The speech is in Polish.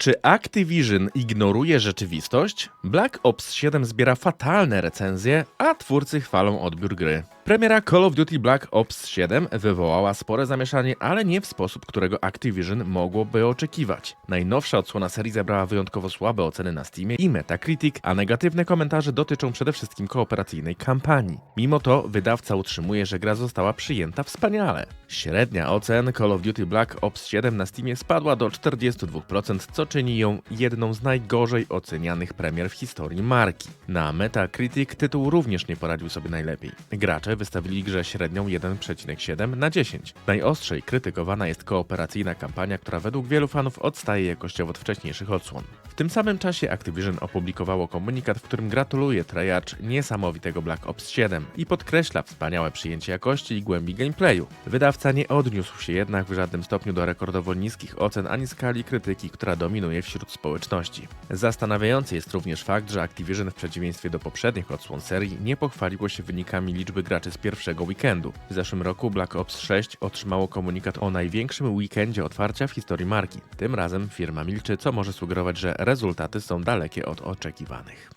Czy Activision ignoruje rzeczywistość? Black Ops 7 zbiera fatalne recenzje, a twórcy chwalą odbiór gry. Premiera Call of Duty Black Ops 7 wywołała spore zamieszanie, ale nie w sposób, którego Activision mogłoby oczekiwać. Najnowsza odsłona serii zebrała wyjątkowo słabe oceny na Steamie i Metacritic, a negatywne komentarze dotyczą przede wszystkim kooperacyjnej kampanii. Mimo to wydawca utrzymuje, że gra została przyjęta wspaniale. Średnia ocen Call of Duty Black Ops 7 na Steamie spadła do 42%, co czyni ją jedną z najgorzej ocenianych premier w historii marki. Na Metacritic tytuł również nie poradził sobie najlepiej. Gracze wystawili grze średnią 1,7 na 10. Najostrzej krytykowana jest kooperacyjna kampania, która według wielu fanów odstaje jakościowo od wcześniejszych odsłon. W tym samym czasie Activision opublikowało komunikat, w którym gratuluje Treyarch niesamowitego Black Ops 7 i podkreśla wspaniałe przyjęcie jakości i głębi gameplayu. Wydawca nie odniósł się jednak w żadnym stopniu do rekordowo niskich ocen ani skali krytyki, która dominuje wśród społeczności. Zastanawiający jest również fakt, że Activision w przeciwieństwie do poprzednich odsłon serii nie pochwaliło się wynikami liczby graczy z pierwszego weekendu. W zeszłym roku Black Ops 6 otrzymało komunikat o największym weekendzie otwarcia w historii marki. Tym razem firma milczy, co może sugerować, że rezultaty są dalekie od oczekiwanych.